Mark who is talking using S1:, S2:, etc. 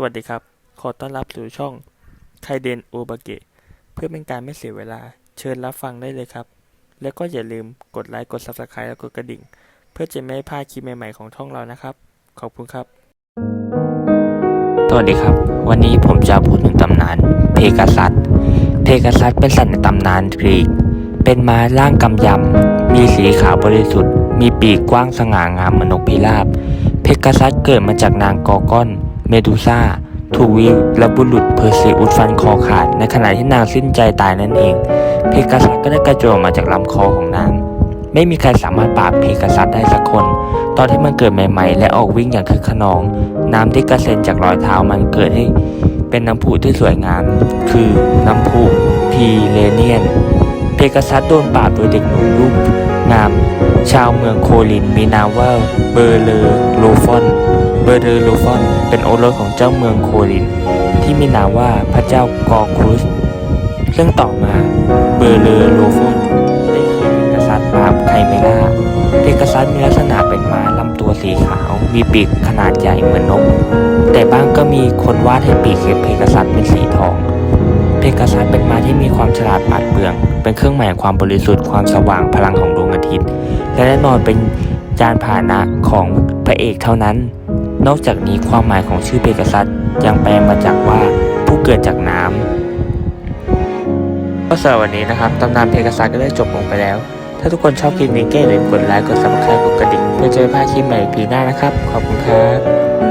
S1: สวัสดีครับ ขอต้อนรับสู่ช่องไคเดนโอบาเกะ เพื่อเป็นการไม่เสียเวลา เชิญรับฟังได้เลยครับ แล้วก็อย่าลืมกดไลค์ กด Subscribe และกดกระดิ่ง เพื่อจะไม่พลาดคลิปใหม่ ๆ ของช่องเรานะครับ ขอบคุณครับ
S2: สวัสดีครับ วันนี้ผมจะพูดถึงตำนาน เพกาซัส เพกาซัสเป็นสัตว์ในตำนานกรีก เป็นม้าร่างกำยำ มีสีขาวบริสุทธิ์ มีปีกกว้างสง่างามเหมือนนกพิราบ เพกาซัสเกิดมาจากนางกอร์กอน เมดูซ่าถูกวิและบุรุษเพอร์ซิอุสฟันคอขาด ในขณะที่นางสิ้นใจตายนั่นเอง เพกาซัสก็ได้กระโจนออกมาจากลำคอของนาง ไม่มีใครสามารถปราบเพกาซัสได้สักคน ตอนที่มันเกิดใหม่ ๆ และออกวิ่งอย่างคึกขนอง น้ำที่กระเซ็นจากรอยเท้ามันเกิดให้เป็นน้ำพุที่สวยงาม คือน้ำพุพีเรเนียน เพกาซัสโดนปราบโดยเด็กหนุ่มรูปงาม ชาวเมืองโคลินมีนามว่าเบอร์เลอโลฟอน บอร์เลอโลฟอนเป็นโอรสของเจ้าเมืองโคลิน ที่มีนามว่าพระเจ้ากอครุสซึ่งต่อมาเบอร์เลอโลฟอนได้ขี่เพกาซัสปราบไคเมล่าเพกาซัสมีลักษณะเป็นม้าลำตัวสีขาว มีปีกขนาดใหญ่เหมือนนก แต่บ้างก็มีคนวาดให้ปีกเพกาซัสเป็นสีทอง เพกาซัสเป็นม้าที่มีความฉลาดปราดเปรื่อง เป็นเครื่องหมายความบริสุทธิ์ความสว่างพลังของดวงอาทิตย์ และแน่นอนเป็นยานพาหนะของพระเอกเท่านั้น นอกจากนี้ความหมายของชื่อเพกาซัสยังแปลมาจากว่าผู้เกิดจากน้ำก็สำหรับวันนี้นะครับตำนานเพกาซัสก็ได้จบลงไปแล้ว ถ้าทุกคนชอบคลิปนี้ก็อย่าลืมกดไลค์กดซับสไครป์กดกระดิ่งเพื่อจะไม่พลาดคลิปใหม่ปีหน้านะครับ ขอบคุณครับ